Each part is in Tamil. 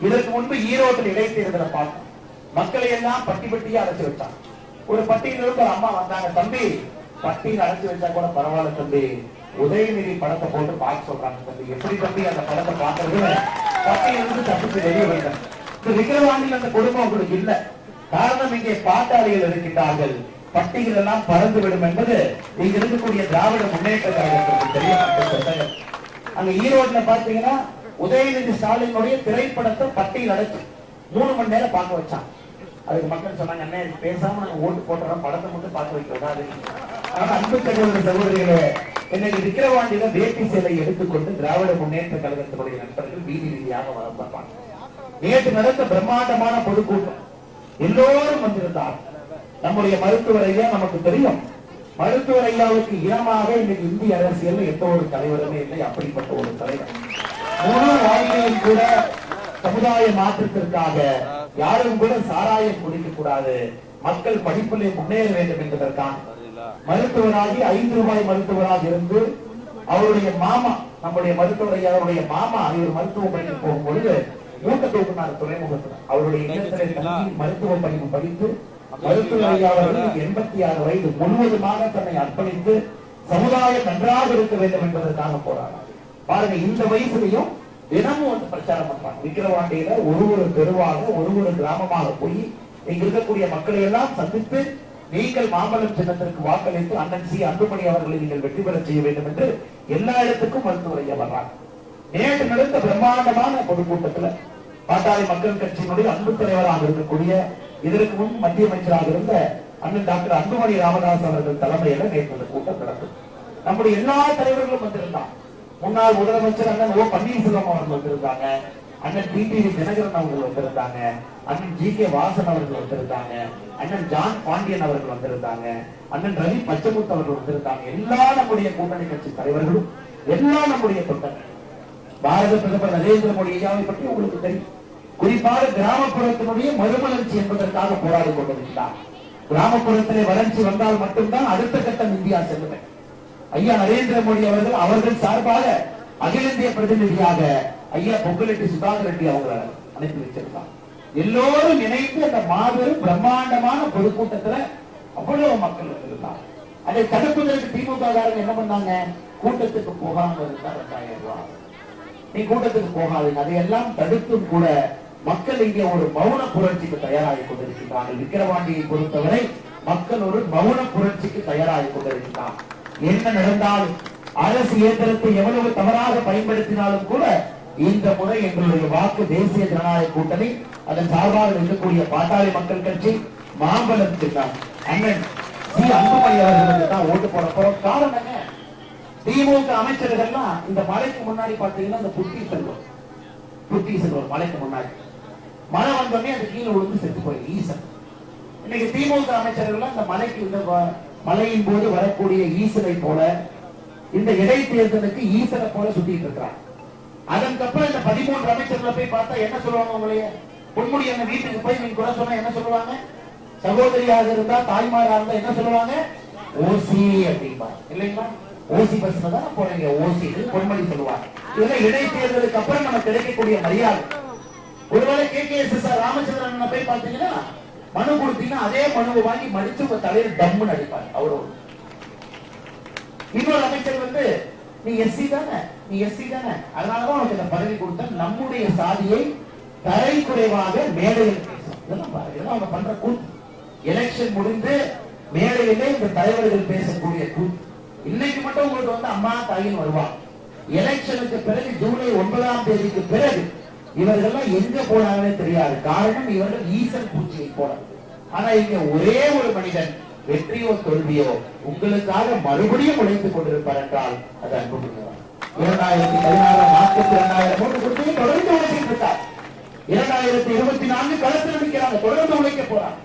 இதற்கு முன்பு ஈரோட்டில் இடைத்தேர்தலை பார்த்தோம். மக்களை எல்லாம் பட்டி பட்டியா அடைச்சு வச்சான் ஒரு பட்டியிலிருந்து ஒரு அம்மா வந்தாங்க தம்பி பட்டியில் அடைச்சு வச்சா கூட பரவாயில்ல தம்பி. உதயநிதி படத்தை போட்டு பார்க்க சொல்றாங்க தம்பி. எப்படி தம்பி? அந்த படத்தை பார்க்கறது பட்டியிலிருந்து தப்பிச்சு வெளியே வைத்தாங்க இந்த விக்கிரவாண்டியில் அந்த குடும்பம் உங்களுக்கு இல்ல. காரணம் இங்கே பாட்டாளிகள் இருக்கின்றார்கள். பட்டிகள் எல்லாம் பறந்து விடும் என்பது இங்க இருக்கக்கூடிய திராவிட முன்னேற்ற கழகத்திற்கு தெரியும் அங்க ஈரோட்ல பாத்தீங்கன்னா உதயநிதி ஸ்டாலினுடைய திரைப்படத்தை பட்டியல் அடைச்சு மூணு மணி நேரம் பார்க்க வச்சான். அதுக்கு மக்கள் சொன்னாங்க அண்ணே பேசாம நாங்க ஓட்டு போட்டுறோம் படத்தை மட்டும் பார்க்க வைக்கிறதா ஆனா அன்பு தகவல் சகோதரிகளே இன்னைக்கு விக்கிரவாண்டியில வேட்டி சேலை எடுத்துக்கொண்டு திராவிட முன்னேற்ற கழகத்தினுடைய நண்பர்கள் வீதி ரீதியாக வரம் பார்ப்பாங்க. நேற்று நடந்த பிரம்மாண்டமான பொதுக்கூட்டம். எல்லோரும் வந்திருந்தார். நம்முடைய மருத்துவர் ஐயா நமக்கு தெரியும். மருத்துவர் ஐயாவுக்கு இனமாக இன்னைக்கு இந்திய அரசியல் எந்த ஒரு தலைவருமே இல்லை. அப்படிப்பட்ட ஒரு தலைவர். முழு வாழ்க்கையும் கூட சமுதாய மாற்றத்திற்காக யாரும் கூட சாராயம் குடிக்க கூடாது. மக்கள் படிப்பிலே முன்னேற வேண்டும் என்பதற்கான மருத்துவராகி ஐந்து ரூபாய் மருத்துவராக இருந்து அவருடைய மாமா நம்முடைய மருத்துவர் அவருடைய மாமா இவர் மருத்துவமனைக்கு போகும் பொழுது மூத்த தொகுப்பினார் துறைமுகத்தில் அவருடைய இல்லத்திலே தங்கி மருத்துவ படிப்பு படித்து மருத்துவர் அவர்கள் எண்பத்தி ஆறு வயது முழுவதுமாக தன்னை அர்ப்பணித்து சமுதாயம் நன்றாக இருக்க வேண்டும் என்பதற்காக போறாங்க பாருங்க இந்த வயசுலயும் தினமும் வந்து பிரச்சாரம் பண்றாங்க. விக்கிரவாண்டியில ஒரு ஒரு தெருவாக ஒரு ஒரு கிராமமாக போய் இங்க இருக்கக்கூடிய மக்களை எல்லாம் சந்தித்து நீங்கள் மாமல்லம் சின்னத்திற்கு வாக்களித்து அண்ணன் சி அன்புமணி அவர்களை நீங்கள் வெற்றி பெற செய்ய வேண்டும் என்று எல்லா இடத்துக்கும் மருத்துவரைய வர்றாங்க நேற்று நடந்த பிரம்மாண்டமான பொதுக்கூட்டத்துல பாட்டாளி மக்கள் கட்சியினுடைய அன்பு தலைவராக இருக்கக்கூடிய இதற்கு முன் மத்திய அமைச்சராக இருந்த அண்ணன் டாக்டர் அன்புமணி ராமதாஸ் அவர்கள் தலைமையில நேற்று இந்த கூட்டம் நடந்தது. நம்முடைய எல்லா தலைவர்களும் வந்திருந்தாங்க. முன்னாள் முதலமைச்சர் அண்ணன் ஓ பன்னீர்செல்வம் அவர்கள் வந்திருந்தாங்க. அண்ணன் டிடிவி தினகரன் அவர்கள் வந்திருந்தாங்க. அண்ணன் ஜி கே வாசன் அவர்கள் வந்திருந்தாங்க. அண்ணன் ஜான் பாண்டியன் அவர்கள் வந்திருந்தாங்க. அண்ணன் ரவி பச்சமுத்து அவர்கள் வந்திருந்தாங்க. எல்லா நம்முடைய கூட்டணி கட்சி தலைவர்களும் எல்லா நம்முடைய தொண்டர்கள். பாரத பிரதமர் நரேந்திர மோடி ஐயாவை பற்றி உங்களுக்கு தெரியும். குறிப்பாக கிராமப்புறத்தினுடைய மறுமலர்ச்சி என்பதற்காக போராடி கொண்டிருக்கிறார். கிராமப்புறத்திலே வளர்ச்சி வந்தால் மட்டும்தான் அடுத்த கட்டம் இந்தியா செல்லுவேன் ஐயா நரேந்திர மோடி அவர்கள் அவர்கள் சார்பாக அகில இந்திய பிரதிநிதியாக ஐயா பொங்கலெட்டி சுதாகர் ரெட்டி அவங்களை அனுப்பி வச்சிருக்காங்க எல்லோரும் இணைந்து அந்த மாபெரும் பிரம்மாண்டமான பொதுக்கூட்டத்துல அவ்வளவு மக்கள் வந்திருந்தாங்க அதை தடுப்பதற்கு திமுக காரங்க என்ன பண்ணாங்க? கூட்டத்துக்கு போகாம இருந்தா ரெண்டாயிரம் ரூபாய் நீ கூட்டத்துக்கு போகாதீங்க. அதையெல்லாம் தடுத்தும் கூட மக்கள் இங்கே ஒரு மௌன புரட்சிக்கு தயாராகி கொண்டிருக்கிறார்கள் விக்கிரவாண்டியை பொறுத்தவரை மக்கள் ஒரு மௌன புரட்சிக்கு தயாராகி கொண்டிருக்கிறார்கள் என்ன நடந்தாலும் அரசு இயந்திரத்தை எவ்வளவு தவறாக பயன்படுத்தினாலும் கூட இந்த முறை எங்களுடைய வாக்கு தேசிய ஜனநாயக கூட்டணி அதன் சார்பாக இருக்கக்கூடிய பாட்டாளி மக்கள் கட்சி மாம்பழம் சின்னம் அண்ணன் சி. அன்புமணி அவர்களுக்கு தான் ஓட்டு போட போறோம். காரணங்க திமுக அமைச்சர்கள்லாம் இந்த மலைக்கு முன்னாடி பாத்தீங்கன்னா இந்த புத்தி செல்வம். புத்தி செல்வம் மலைக்கு முன்னாடி. மழை வந்தோடனே அது கீழே விழுந்து செத்து போய் ஈசன். இன்னைக்கு திமுக அமைச்சர்கள்லாம் இந்த மலைக்கு இந்த மழையின் போது வரக்கூடிய ஈசனை போல இந்த இடைத்தேர்தலுக்கு ஈசனை போல சுத்திட்டு இருக்கிறார். அதற்கப்புறம் இந்த பதிமூன்று அமைச்சர்களை போய் பார்த்தா என்ன சொல்லுவாங்க உங்களைய? பொன்முடி என்ன வீட்டுக்கு போய் நீங்க குறை சொன்னா என்ன சொல்லுவாங்க? சகோதரியாக இருந்தா தாய்மாரா இருந்தா என்ன சொல்லுவாங்க? ஓசி அப்படிம்பா இல்லைங்களா? ஓசி பஸ்ல தான் போறீங்க? ஓசி பொன்மணி சொல்லுவாங்க. இதெல்லாம் இடைத்தேர்தலுக்கு அப்புறம் நம்ம கிடைக்கக்கூடிய மரியாதை. ஒருவேளை K K S S R Ramachandran போய் பாத்தீங்கன்னா மனு கொடுத்தீங்கன்னா அதே மனுவை வாங்கி மடிச்சு உங்க தலையில் டம்முன்னு அடிப்பாங்க அவ்வளவு இன்னொரு அமைச்சர் வந்து நீ எஸ்சி தானே நீ எஸ்சி தானே அதனாலதான் உனக்கு இந்த பதவி கொடுத்த நம்முடைய சாதியை தரை குறைவாக மேடையில் அவங்க பண்ற கூத்து. எலெக்ஷன் முடிந்து மேடையிலே இந்த தலைவர்கள் பேசக்கூடிய கூத்து. இன்னைக்கு மட்டும் உங்களுக்கு வந்து அம்மா தாயின் வருவாங்க. எலெக்ஷனுக்கு பிறகு ஜூலை ஒன்பதாம் தேதிக்கு பிறகு இவர்கள்லாம் எங்க போனாங்கன்னு தெரியாது. காரணம் இவர்கள் ஈசல் பூச்சியை போல ஆனா இங்க ஒரே ஒரு மனிதன் வெற்றியோ தோல்வியோ உங்களுக்காக மறுபடியும் உழைத்துக் கொண்டிருப்பார் என்றால் அது அன்பு இரண்டாயிரத்தி பதினாறாம் நாற்பத்தி இரண்டாயிரம் ஓட்டு கொடுத்து தொடர்ந்து உழைச்சிட்டு இருக்கார். இரண்டாயிரத்தி இருபத்தி நான்கு களத்தில் நிற்கிறாங்க தொடர்ந்து உழைக்க போறாங்க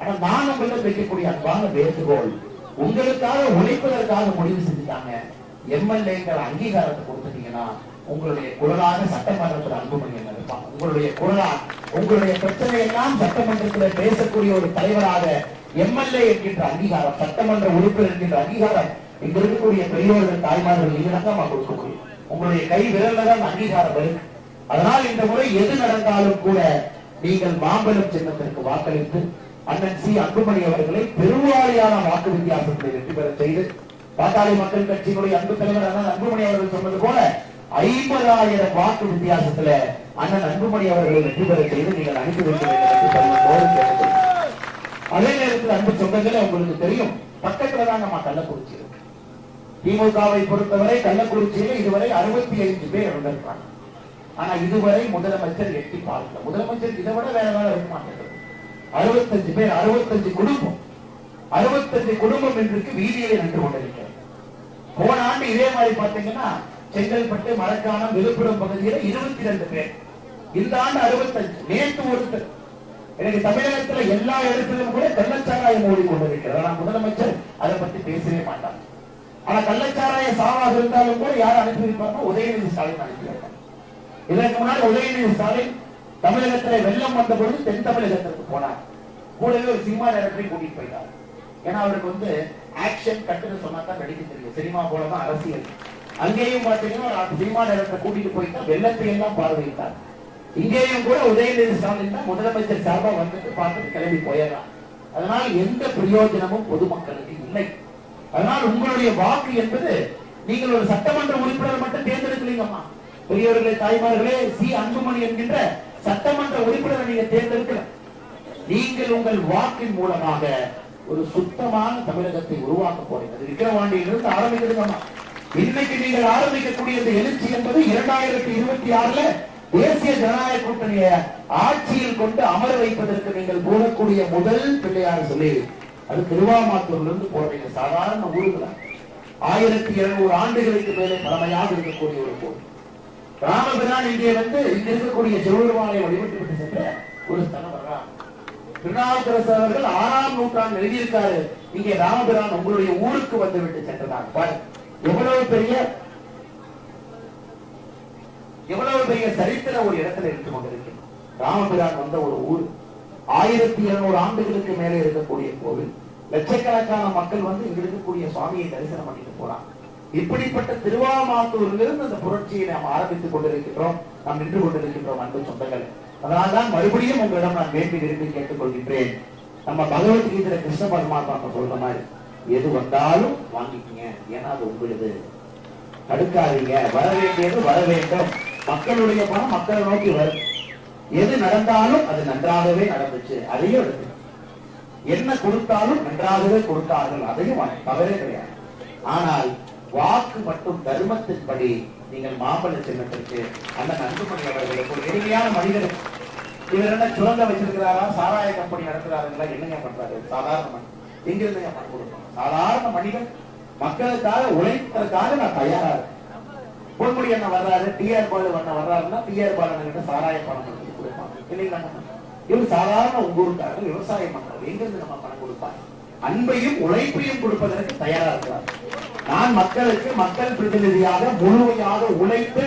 ஆனா நான் உங்களிடம் வைக்கக்கூடிய அன்பான வேண்டுகோள் உங்களுக்காக உழைப்பதற்காக முடிவு செஞ்சுட்டாங்க. எம்எல்ஏங்கிற அங்கீகாரத்தை கொடுத்துட்டீங்கன்னா உங்களுடைய குரலாக சட்டமன்றத்தில் அன்புமணி என்ன உங்களுடைய குரலா உங்களுடைய பிரச்சனை எல்லாம் சட்டமன்றத்தில் பேசக்கூடிய ஒரு தலைவராக எம்எல்ஏ என்கின்ற அங்கீகாரம் சட்டமன்ற உறுப்பினர் என்கின்ற அங்கீகாரம் இங்க இருக்கக்கூடிய பெரியோர்கள் தாய்மார்கள் நீங்க தான் உங்களுடைய கை விரல்ல தான் அங்கீகாரம் இருக்கு. அதனால் இந்த முறை எது நடந்தாலும் கூட நீங்கள் மாம்பழம் சின்னத்திற்கு வாக்களித்து அண்ணன் சி அன்புமணி அவர்களை பெருவாரியான வாக்கு வித்தியாசத்தில் வெற்றி பெற செய்து பாட்டாளி மக்கள் கட்சியினுடைய அன்பு தலைவர் அண்ணன் அன்புமணி அவர்கள் சொன்னது போல ஐம்பதாயிரம் வாக்கு வித்தியாசத்துல அண்ணன் அன்புமணி அவர்களை வெற்றி பெற செய்து நீங்கள் அனுப்பி வைக்க அதே நேரத்தில் அன்பு சொந்தங்களே உங்களுக்கு தெரியும் பக்கத்துல தான் நம்ம கள்ளக்குறிச்சி திமுகவை பொறுத்தவரை கள்ளக்குறிச்சியில இதுவரை அறுபத்தி ஐந்து பேர் இருந்திருக்காங்க ஆனா இதுவரை முதலமைச்சர் எட்டி பார்க்கல. முதலமைச்சர் இதை விட வேற வேலை இருக்க மாட்டேங்குது அறுபத்தஞ்சு பேர் அறுபத்தஞ்சு குடும்பம். அறுபத்தஞ்சு குடும்பம் இன்றைக்கு வீதியிலே நின்று கொண்டிருக்கிறது போன ஆண்டு இதே மாதிரி பாத்தீங்கன்னா செங்கல்பட்டு மரக்காணம் விழுப்புரம் பகுதியில இருபத்தி ரெண்டு பேர். இந்த ஆண்டு அறுபத்தஞ்சு. நேற்று ஒருத்தர். எனக்கு தமிழகத்துல எல்லா இடத்திலும் கூட கள்ளச்சாராயம் ஓடிக்கொண்டிருக்கிறது ஆனா முதலமைச்சர் அதை பத்தி பேசவே மாட்டார். ஆனா கள்ளச்சாராய சாவாக இருந்தாலும் கூட யார் அனுப்பியிருப்பாங்க உதயநிதி ஸ்டாலின் அனுப்பியிருப்பாங்க இதற்கு முன்னாடி உதயநிதி ஸ்டாலின் தமிழகத்துல வெள்ளம் வந்த பொழுது தென் தமிழகத்திற்கு போனார். கூடவே ஒரு சினிமா டைரக்டரையும் கூட்டிட்டு போயிட்டார். ஏன்னா அவருக்கு வந்து ஆக்ஷன் கட்டுன்னு சொன்னா தான் நடிக்க தெரியும். சினிமா போலதான் அரசியல். அங்கேயும் பார்த்தீங்கன்னா விமான சினிமா கூட்டிட்டு போயிட்டு வெள்ளத்தை எல்லாம் பார்வையிட்டார் இங்கேயும் கூட உதயநிதி ஸ்டாலின் தான் முதலமைச்சர் சார்பா வந்துட்டு பார்த்துட்டு கிளம்பி போயிடலாம் அதனால் எந்த பிரயோஜனமும் பொதுமக்களுக்கு இல்லை. அதனால் உங்களுடைய வாக்கு என்பது நீங்கள் ஒரு சட்டமன்ற உறுப்பினர் மட்டும் தேர்ந்தெடுக்கலீங்கம்மா பெரியவர்களே தாய்மார்களே சி. அன்புமணி என்கின்ற சட்டமன்ற உறுப்பினரை நீங்க தேர்ந்தெடுக்கல நீங்கள் உங்கள் வாக்கின் மூலமாக ஒரு சுத்தமான தமிழகத்தை உருவாக்க போறீங்க. அது விக்கிரவாண்டியிலிருந்து ஆரம்பிக்கிறதுங்கம்மா இன்னைக்கு நீங்கள் ஆரம்பிக்கக்கூடிய இந்த எழுச்சி என்பது இரண்டாயிரத்தி இருபத்தி ஆறுல தேசிய ஜனநாயக கூட்டணிய ஆட்சியில் கொண்டு அமர வைப்பதற்கு நீங்கள் போடக்கூடிய முதல் பிள்ளையார் சொல்லி அது திருவாமாத்தூர்ல இருந்து போறீங்க சாதாரண ஊருல ஆயிரத்தி இருநூறு ஆண்டுகளுக்கு மேலே பழமையாக இருக்கக்கூடிய ஒரு கோவில் ராமபிரான் இங்கே வந்து இங்க இருக்கக்கூடிய சிவபெருமானை வழிபட்டு விட்டு சென்ற ஒரு ஸ்தலம் வர்றாங்க திருநாவுக்கரசு அவர்கள் ஆறாம் நூற்றாண்டு எழுதியிருக்காரு இங்கே ராமபிரான் உங்களுடைய ஊருக்கு வந்து விட்டு சென்றதாக. பாருங்க. எவ்வளவு பெரிய எவ்வளவு பெரிய சரித்திர ஒரு இடத்துல இருந்து கொண்டிருக்கிறது ராமபிரான் வந்த ஒரு ஊர். ஆயிரத்தி இருநூறு ஆண்டுகளுக்கு மேலே இருக்கக்கூடிய கோவில். லட்சக்கணக்கான மக்கள் வந்து இங்க இருக்கக்கூடிய சுவாமியை தரிசனம் பண்ணிட்டு போறாங்க. இப்படிப்பட்ட திருவாமாத்தூரிலிருந்து அந்த புரட்சியை நாம் ஆரம்பித்துக் கொண்டிருக்கின்றோம் நாம் நின்று கொண்டிருக்கின்றோம் அன்பு சொந்தங்கள். அதனால்தான் மறுபடியும் உங்களிடம் நான் வேண்டி விரும்பி கேட்டுக்கொள்கின்றேன். நம்ம பகவத்கீதையில கிருஷ்ண பரமாத்மா சொல்ற மாதிரி. எது வந்தாலும் வாங்கிக்கங்க. ஏன்னா அது உங்களுது. தடுக்காதீங்க. வர வேண்டியது வர வேண்டும். மக்களுடைய பணம் மக்களை நோக்கி வரும். எது நடந்தாலும் அது நன்றாகவே நடந்துச்சு. அதையும் எடுத்து என்ன கொடுத்தாலும் நன்றாகவே கொடுத்தார்கள். அதையும் தவறே கிடையாது. ஆனால் வாக்கு மற்றும் தர்மத்தின்படி நீங்கள் மாம்பழ சின்னத்திற்கு அந்த அன்புமணி அவர்களுக்கு ஒரு எளிமையான மனிதர். இவர் என்ன சுரங்க வச்சிருக்கிறாரா? சாராய கம்பெனி நடத்துறாருங்களா என்னங்க பண்றாரு? சாதாரண மனிதன் எங்கிருந்து பணம் கொடுக்கணும் சாதாரண மனிதன் மக்களுக்காக உழைப்பதற்காக நான் தயாரா இருக்கேன். பொன்முடி அண்ணன் வர்றாரு? டிஆர் பாலு அண்ணன் வர்றாருன்னா டிஆர் பாலன் கிட்ட சாராய பணம் கொடுப்பாங்க. இல்லைங்களா? இவர் சாதாரண உங்க விவசாயம் பண்றவர். எங்கிருந்து நம்ம பணம் கொடுப்பாங்க அன்பையும் உழைப்பையும் கொடுப்பதற்கு தயாரா இருக்கிறார். நான் மக்களுக்கு மக்கள் பிரதிநிதியாக முழுமையாக உழைத்து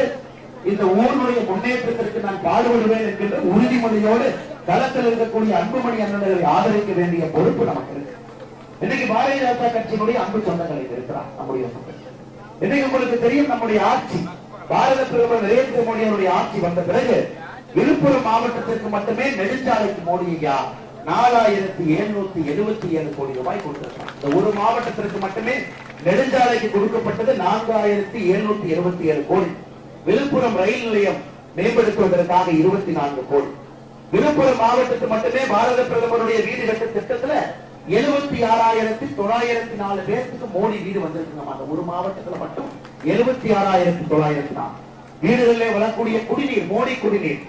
இந்த ஊருடைய முன்னேற்றத்திற்கு நான் பாடுபடுவேன் என்கின்ற உறுதிமொழியோடு களத்தில் இருக்கக்கூடிய அன்புமணி அண்ணன்களை ஆதரிக்க வேண்டிய பொறுப்பு நமக்கு இருக்கு. இன்னைக்கு பாரதிய ஜனதா கட்சியினுடைய அன்பு சொந்தங்கள் இங்க இருக்கிறார் நம்முடைய இன்னைக்கு உங்களுக்கு தெரியும் நம்முடைய ஆட்சி. பாரத பிரதமர் நரேந்திர மோடி ஆட்சி வந்த பிறகு விழுப்புரம் மாவட்டத்திற்கு மட்டுமே நெடுஞ்சாலைக்கு மோடி ஐயா நாலாயிரத்தி எழுநூத்தி எழுபத்தி ஏழு கோடி ரூபாய் கொடுத்திருக்காங்க இந்த ஒரு மாவட்டத்திற்கு மட்டுமே நெடுஞ்சாலைக்கு கொடுக்கப்பட்டது நான்காயிரத்தி எழுநூத்தி எழுபத்தி ஏழு கோடி. விழுப்புரம் ரயில் நிலையம் மேம்படுத்துவதற்காக இருபத்தி நான்கு கோடி. விழுப்புரம் மாவட்டத்துக்கு மட்டுமே பாரத பிரதமருடைய வீடு கட்ட திட்டத்துல எழுபத்தி ஆறாயிரத்தி தொள்ளாயிரத்தி நாலு பேருக்கு மோடி வீடு வந்திருக்குங்க அந்த ஒரு மாவட்டத்துல மட்டும் எழுபத்தி ஆறாயிரத்தி தொள்ளாயிரத்தி நாலு. வீடுகளிலே வரக்கூடிய குடிநீர் மோடி குடிநீர்.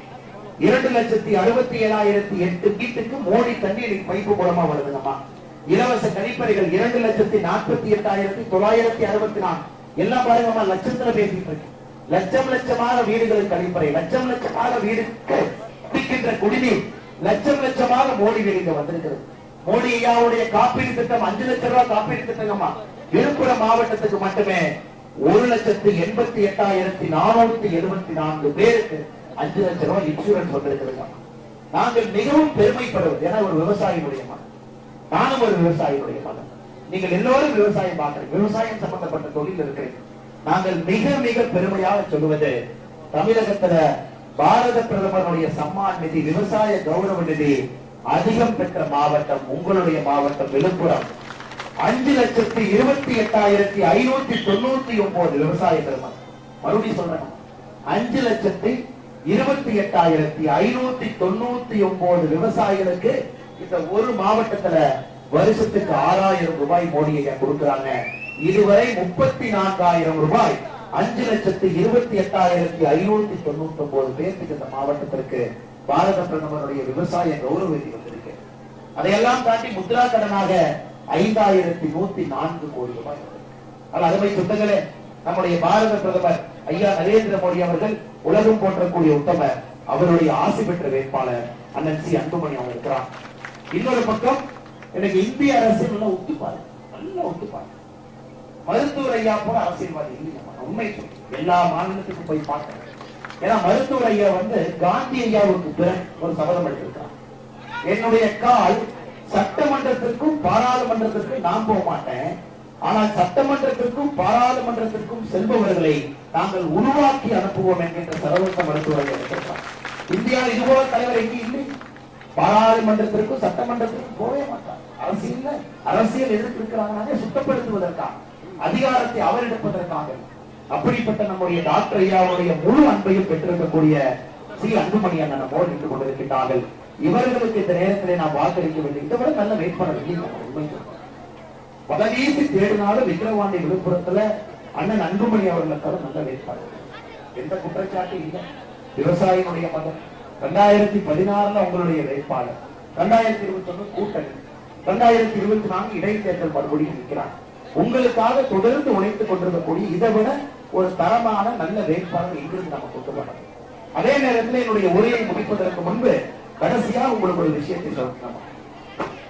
இரண்டு லட்சத்தி அறுபத்தி ஏழாயிரத்தி எட்டு வீட்டுக்கு மோடி தண்ணீர் பைப்பு மூலமா வருதுங்கம்மா இலவச கழிப்பறைகள் இரண்டு லட்சத்தி நாற்பத்தி எட்டாயிரத்தி தொள்ளாயிரத்தி அறுபத்தி நாலு. எல்லாம் பாருங்கம்மா லட்சத்துல பேசிட்டு இருக்கு லட்சம் லட்சமாக வீடுகளுக்கு கழிப்பறை லட்சம் லட்சமாக வீடுக்கு குடிக்கின்ற குடிநீர் லட்சம் லட்சமாக மோடி வீடு இங்க வந்திருக்கிறது. மோடி ஐயாவுடைய காப்பீடு திட்டம் அஞ்சு லட்சம் ரூபாய் காப்பீடு திட்டங்கம்மா. விழுப்புரம் மாவட்டத்துக்கு மட்டுமே ஒரு லட்சத்து எண்பத்தி எட்டாயிரத்தி நானூத்தி எழுபத்தி நான்கு பேருக்கு அஞ்சு லட்சம் ரூபாய் இன்சூரன்ஸ் வந்திருக்கிறதுங்க நாங்கள் மிகவும் பெருமைப்படுவது ஏன்னா ஒரு விவசாயினுடைய மகன் நானும் ஒரு விவசாயினுடைய மகன் நீங்கள் எல்லோரும் விவசாயம் பார்க்கிறீங்க. விவசாயம் சம்பந்தப்பட்ட தொழில் இருக்கிறீங்க நாங்கள் மிக மிக பெருமையாக சொல்லுவது தமிழகத்துல பாரத பிரதமருடைய சம்மான் நிதி விவசாய கௌரவ நிதி அதிகம் பெற்ற மாவட்டம் உங்களுடைய மாவட்டம் விழுப்புரம். அஞ்சு லட்சத்தி இருபத்தி எட்டாயிரத்தி ஐநூத்தி தொண்ணூத்தி ஒன்பது விவசாய பெருமன் மறுபடியும் சொல்றேன். அஞ்சு லட்சத்தி இருபத்தி எட்டாயிரத்தி ஐநூத்தி தொண்ணூத்தி ஒன்பது விவசாயிகளுக்கு இந்த ஒரு மாவட்டத்துல வருஷத்துக்கு ஆறாயிரம் ரூபாய் மோடியை கொடுக்கிறாங்க? இதுவரை முப்பத்தி நான்காயிரம் ரூபாய் அஞ்சு லட்சத்தி இருபத்தி எட்டாயிரத்தி ஐநூத்தி தொண்ணூத்தி ஒன்பது பேருக்கு இந்த மாவட்டத்திற்கு பாரத பிரதமருடைய விவசாய கௌரவ நிதி வந்திருக்கு அதையெல்லாம் தாண்டி முத்ரா கடனாக ஐந்தாயிரத்தி நூத்தி நான்கு கோடி ரூபாய் ஆனால் அருமை சொந்தங்களே நம்முடைய பாரத பிரதமர் ஐயா நரேந்திர மோடி அவர்கள் உலகம் போற்றக்கூடிய உத்தமர் அவருடைய ஆசை பெற்ற வேட்பாளர் அண்ணன் சி அன்புமணி அவங்க இருக்கிறார். இன்னொரு பக்கம் எனக்கு இந்திய அரசு நல்லா ஒத்துப்பாரு. நல்லா ஒத்துப்பாரு. மருத்துவர் ஐயா போல அரசியல்வாதி இல்லையா? உண்மை எல்லா மாநிலத்துக்கும் போய் பார்க்கிறேன் ஏன்னா மருத்துவர் ஐயா வந்து காந்தி ஐயாவுக்கு பிறகு ஒரு சபதம் எடுத்திருக்கார். என்னுடைய கால் சட்டமன்றத்திற்கும் பாராளுமன்றத்திற்கும் நான் போக மாட்டேன். ஆனால் சட்டமன்றத்திற்கும் பாராளுமன்றத்திற்கும் செல்பவர்களை நாங்கள் உருவாக்கி அனுப்புவோம் என்கின்ற சர்வதேச மருத்துவர் ஐயா எடுத்திருக்கார். இந்தியாவில் இதுபோல தலைவர் எங்கேயும் இல்லை? பாராளுமன்றத்திற்கும் சட்டமன்றத்திற்கும் போகவே மாட்டார். அரசியல் அரசியல் எதிர்த்து இருக்கிறாங்க சுத்தப்படுத்துவதற்காக அதிகாரத்தை அவரெடுப்பதற்காக அப்படிப்பட்ட நம்முடைய டாக்டர் ஐயாவுடைய முழு அன்பையும் பெற்றிருக்கக்கூடிய ஸ்ரீ அன்புமணி அண்ணன் நம்மோடு நின்று கொண்டிருக்கிறார்கள் இவர்களுக்கு இந்த நேரத்திலே நாம் வாக்களிக்க வேண்டும் இதை விட நல்ல வேட்பாளர் இல்லை பதவீசி தேடினாலும் விக்கிரவாண்டி விழுப்புரத்துல அண்ணன் அன்புமணி அவர்களுக்காக நல்ல வேட்பாளர். எந்த குற்றச்சாட்டு இல்லை. விவசாயினுடைய மகன். ரெண்டாயிரத்தி பதினாறுல உங்களுடைய வேட்பாளர். ரெண்டாயிரத்தி இருபத்தி ஒண்ணு கூட்டணி. ரெண்டாயிரத்தி இருபத்தி நான்கு இடைத்தேர்தல் மறுபடியும் இருக்கிறார் உங்களுக்காக தொடர்ந்து உழைத்துக் கொண்டிருக்கக்கூடிய இதை விட ஒரு தரமான நல்ல வேட்பாளர் எங்கிருந்து நம்ம கொண்டு வரணும் அதே நேரத்தில் என்னுடைய உரையை முடிப்பதற்கு முன்பு கடைசியா உங்களுக்கு ஒரு விஷயத்தை சொல்லணும்.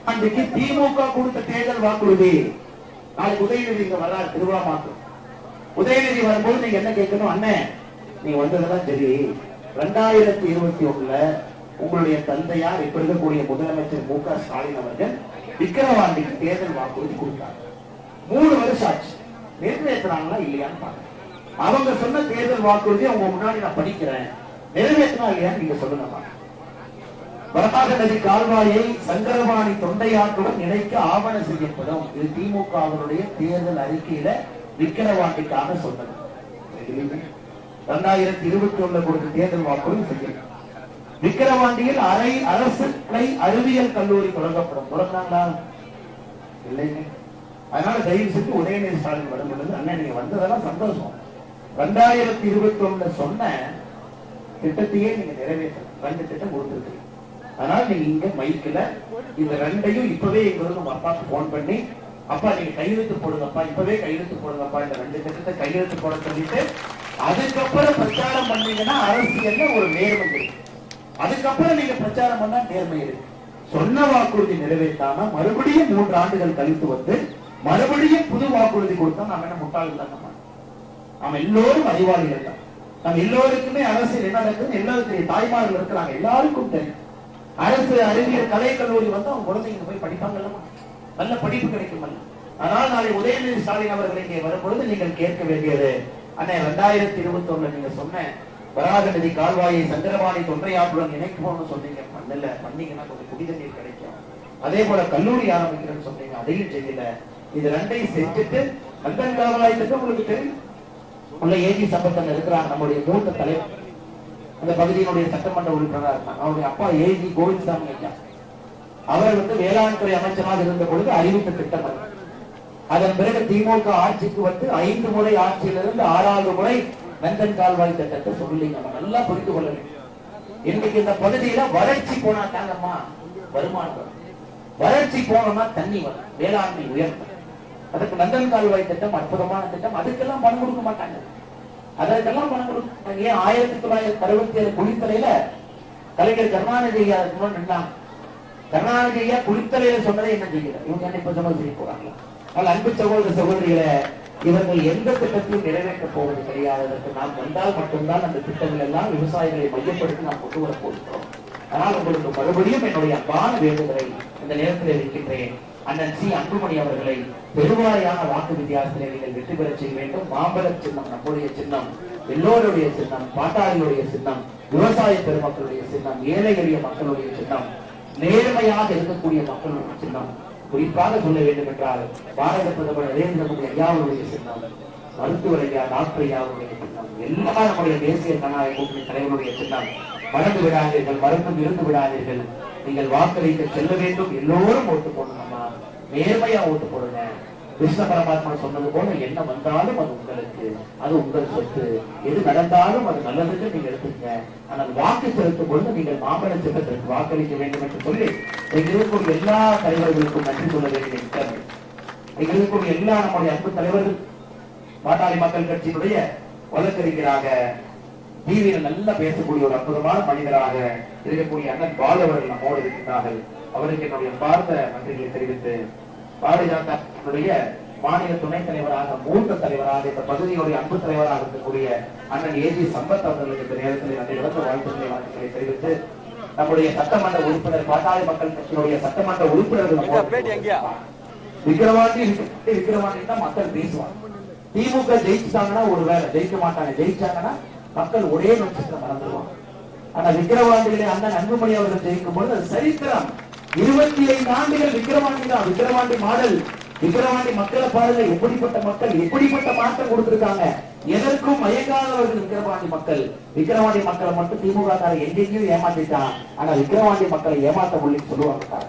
அன்றைக்கு திமுக கொடுத்த தேர்தல் வாக்குறுதி நாளைக்கு உதயநிதி இங்க வர்றாரு திருவிழா மாற்றம் உதயநிதி வரும்போது நீங்க என்ன கேட்கணும்? அண்ணன் நீங்க வந்ததெல்லாம் சரி. ரெண்டாயிரத்தி இருபத்தி ஒண்ணுல உங்களுடைய தந்தையார் இப்ப இருக்கக்கூடிய முதலமைச்சர் மு க ஸ்டாலின் அவர்கள் விக்கிரவாண்டிக்கு தேர்தல் வாக்குறுதி கொடுத்தார். மூணு வருஷம் ஆச்சு. நிறைவேற்றுறாங்களா இல்லையான்னு பாருங்க அவங்க சொன்ன தேர்தல் வாக்குறுதி அவங்க முன்னாடி நான் படிக்கிறேன். நிறைவேற்றினா இல்லையான்னு நீங்க சொல்லுங்க வரதாக நதி கால்வாயை சங்கரவாணி தொண்டையாற்றுடன் இணைக்க ஆவண செய்யப்படும். இது திமுகவினுடைய தேர்தல் அறிக்கையில விக்கிரவாண்டிக்காக சொன்னது. இரண்டாயிரத்தி இருபத்தி ஒண்ணு கொடுத்த தேர்தல் வாக்குறுதி செய்யணும். விக்கிரவாண்டியில் அரை அரசு கலை அறிவியல் கல்லூரி தொடங்கப்படும். தொடங்கினாங்களா? இல்லைங்க. அதனால தயவு செஞ்சு உதயநிதி ஸ்டாலின் வரும் பொழுது அண்ணன் நீங்க வந்ததெல்லாம் சந்தோஷம். ரெண்டாயிரத்தி இருபத்தி ஒண்ணுல சொன்ன திட்டத்தையே நீங்க நிறைவேற்றணும். ரெண்டு திட்டம் கொடுத்துருக்கீங்க. அதனால நீங்க இங்க மைக்ல இந்த ரெண்டையும் இப்பவே எங்க இருந்து உங்க அப்பாக்கு போன் பண்ணி அப்பா நீங்க கையெழுத்து போடுங்கப்பா இப்பவே கையெழுத்து போடுங்கப்பா இந்த ரெண்டு திட்டத்தை கையெழுத்து போட சொல்லிட்டு அதுக்கப்புறம் பிரச்சாரம் பண்ணீங்கன்னா அரசியல்ல ஒரு நேர்மை இருக்கு. அதுக்கப்புறம் நீங்க பிரச்சாரம் பண்ணா நேர்மை இருக்கு. சொன்ன வாக்குறுதி நிறைவேற்றாம மறுபடியும் மூன்று ஆண்டுகள் கழித்து வந்து மறுபடியும் புது வாக்குறுதி கொடுத்தா நாம என்ன முட்டாள்கள் தான் நம்ம எல்லோரும் அறிவாளிகள் தான். நம்ம எல்லோருக்குமே அரசியல் என்ன நடக்குதுன்னு எல்லாருக்கும் தெரியும் தாய்மார்கள் இருக்கிறாங்க. எல்லாருக்கும் தெரியும். அரசு அறிவியல் கலை கல்லூரி வந்து அவங்க குழந்தைங்க போய் படிப்பாங்கல்ல நல்ல படிப்பு கிடைக்கும் ஆனால் நாளை உதயநிதி ஸ்டாலின் அவர்கள் இங்கே வரும்பொழுது நீங்கள் கேட்க வேண்டியது அண்ணே ரெண்டாயிரத்தி இருபத்தி ஒண்ணுல நீங்க சொன்ன வராக நதி கால்வாயை சந்திரபாணி தொன்றையாற்றுடன் இணைக்குமோன்னு சொன்னீங்க. பண்ணல பண்ணீங்கன்னா கொஞ்சம் குடி தண்ணீர் கிடைக்கும். அதே போல கல்லூரி ஆரம்பிக்கிறேன்னு சொன்னீங்க. அதையும் செய்யல. இது ரெண்டையும் செஞ்சுட்டு கந்தன் கால்வாய் உங்களுக்கு தெரியும்? உள்ள ஏஜி சம்பத்தன் இருக்கிறாங்க நம்முடைய மூத்த தலைவர். அந்த பகுதியினுடைய சட்டமன்ற உறுப்பினராக இருந்தாங்க அவருடைய அப்பா ஏஜி கோவிந்தசாமி ஐயா. அவர் வந்து வேளாண் துறை அமைச்சராக இருந்த பொழுது அறிவித்த திட்டம் அது. அதன் பிறகு திமுக ஆட்சிக்கு வந்து ஐந்து முறை ஆட்சியிலிருந்து ஆறாவது முறை நந்தன் கால்வாய் திட்டத்தை சொல்லி நம்ம நல்லா புரிந்து கொள்ள வேண்டும். இன்னைக்கு இந்த பகுதியில வறட்சி போனா தாங்கம்மா வருமானம் வறட்சி போனோம்னா தண்ணி வரும். வேளாண்மை உயர்ந்தது அதுக்கு நந்தன் கால்வாய் திட்டம் அற்புதமான திட்டம். அதுக்கெல்லாம் பணம் கொடுக்க மாட்டாங்க. அதற்கெல்லாம் பணம் கொடுக்க மாட்டாங்க. ஏன் ஆயிரத்தி தொள்ளாயிரத்தி அறுபத்தி ஏழு குளித்தலையில கலைஞர் கருணாநிதி ஐயா அதுக்கு கருணாநிதி ஐயா குளித்தலையில சொன்னதை என்ன செய்யல இவங்க என்ன இப்ப சொன்னது செய்ய போறாங்களா? ஆனால் அன்பு சகோதர சகோதரிகளை இவர்கள் எந்த திட்டத்தையும் நிறைவேற்ற போவது கிடையாததற்கு நாம் வந்தால் மட்டும்தான் அந்த திட்டங்கள் எல்லாம் விவசாயிகளை மையப்படுத்தி நாம் கொண்டு வர போகிறோம் ஆனால் உங்களுக்கு மறுபடியும் என்னுடைய அன்பான வேண்டுதலை இந்த நேரத்தில் இருக்கின்றேன். அண்ணன் சி அன்புமணி அவர்களை பெருவாரியான வாக்கு வித்தியாசத்திலே நீங்கள் வெற்றி பெற செய்ய வேண்டும். மாம்பழ சின்னம் நம்முடைய சின்னம் எல்லோருடைய சின்னம் பாட்டாளிகளுடைய சின்னம் விவசாய பெருமக்களுடைய சின்னம் ஏழை எளிய மக்களுடைய சின்னம் நேர்மையாக இருக்கக்கூடிய மக்களுடைய சின்னம். குறிப்பாக சொல்ல வேண்டும் என்றால் பாரத பிரதமர் நரேந்திர மோடி ஐயாவுடைய சின்னம் மருத்துவர் ஐயா டாக்டர் ஐயாவுடைய சின்னம் எல்லா நம்முடைய தேசிய ஜனநாயக கூட்டணி தலைவருடைய சின்னம். மறந்து விடாதீர்கள் மறந்தும் இருந்து விடாதீர்கள். நீங்கள் வாக்களிக்க செல்ல வேண்டும். எல்லோரும் ஓட்டு போடணுமா. நேர்மையா ஓட்டு போடுங்க. கிருஷ்ண பரமாத்மா சொன்னது போல என்ன வந்தாலும் அது உங்களுக்கு அது உங்கள் சொத்து. எது நடந்தாலும் அது நல்லதுக்கு நீங்க எடுத்துங்க ஆனால் வாக்கு செலுத்தும் பொழுது நீங்கள் மாம்பழ சின்னத்திற்கு வாக்களிக்க வேண்டும் என்று சொல்லி எங்களுக்கும் எல்லா தலைவர்களுக்கும் நன்றி சொல்ல வேண்டிய இருக்கிறது எல்லா நம்முடைய அன்பு தலைவர்கள் பாட்டாளி மக்கள் கட்சியினுடைய வழக்கறிஞராக டிவியில் நல்லா பேசக்கூடிய ஒரு அற்புதமான மனிதராக இருக்கக்கூடிய அண்ணன் பாலவர்கள் நம்மோடு இருக்கின்றார்கள். அவருக்கு என்னுடைய பார்த்த நன்றிகளை தெரிவித்து பாரதிய ஜனதா கட்சியினுடைய மாநில துணைத் தலைவராக மூத்த தலைவராக இந்த பகுதியுடைய அன்பு தலைவராக இருக்கக்கூடிய அண்ணன் ஏஜி சம்பத் அவர்களுக்கு இந்த நேரத்தில் நன்றி இழந்த வாழ்த்துக்களை வாழ்த்துக்களை தெரிவித்து நம்முடைய சட்டமன்ற உறுப்பினர் பாட்டாளி மக்கள் கட்சியினுடைய சட்டமன்ற உறுப்பினர்கள். விக்கிரவாண்டி விக்கிரவாண்டி தான் மக்கள் பேசுவாங்க. திமுக ஜெயிச்சுட்டாங்கன்னா ஒரு வேலை ஜெயிக்க மாட்டாங்க. ஜெயிச்சாங்கன்னா மக்கள் ஒரே நோக்கத்துல மறந்துடுவாங்க. ஆனா விக்கிரவாண்டியிலே அண்ணன் அன்புமணி அவர்கள் ஜெயிக்கும் பொழுது அது சரித்திரம். இருபத்தி ஐந்து ஆண்டுகள் விக்கிரவாண்டி தான். விக்கிரவாண்டி மாடல். விக்கிரவாண்டி மக்களை பாருங்க எப்படிப்பட்ட மக்கள் எப்படிப்பட்ட மாற்றம் கொடுத்திருக்காங்க. எதற்கும் மயங்காதவர்கள் விக்கிரவாண்டி மக்கள். விக்கிரவாண்டி மக்களை மட்டும் திமுக காரை எங்கெங்கேயும் ஏமாத்திட்டான். ஆனா விக்கிரவாண்டி மக்களை ஏமாத்த முடியும் சொல்லுவாங்க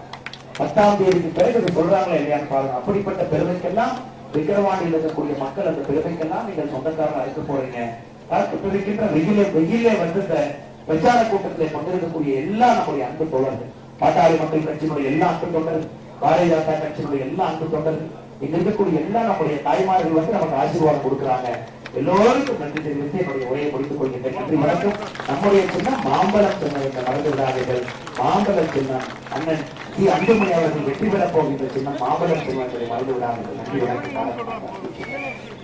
பத்தாம் தேதிக்கு பிறகு இதை சொல்றாங்களா இல்லையான்னு பாருங்க. அப்படிப்பட்ட பெருமைக்கெல்லாம் விக்கிரவாண்டியில் இருக்கக்கூடிய மக்கள் அந்த பெருமைக்கெல்லாம் நீங்கள் சொந்தக்காரங்க அழைத்து போறீங்க. இப்ப இருக்கின்ற வெயிலே வெயிலே வந்து இந்த பிரச்சார கூட்டத்திலே பங்கெடுக்கக்கூடிய எல்லா நம்முடைய அன்பு தோழர்கள். பாட்டாளி மக்கள் கட்சியினுடைய எல்லா அன்பு தொண்டர்கள் பாரதிய ஜனதா கட்சியினுடைய எல்லா அன்பு தொண்டர்கள் இங்க இருக்கக்கூடிய எல்லா நம்முடைய தாய்மார்கள் வந்து நமக்கு ஆசீர்வாதம் கொடுக்குறாங்க. எல்லோருக்கும் நன்றி தெரிவித்து என்னுடைய உரையை முடித்துக் கொள்கின்றேன். நன்றி வணக்கம். நம்முடைய சின்னம் மாம்பழம் சின்னம் என்று மறந்து விடாதீர்கள் மாம்பழம் சின்னம் அண்ணன் சி அன்புமணி அவர்கள் வெற்றி பெறப் போகின்ற சின்னம் மாம்பழம் சின்னம் என்பதை மறந்து விடாதீர்கள் நன்றி வணக்கம்.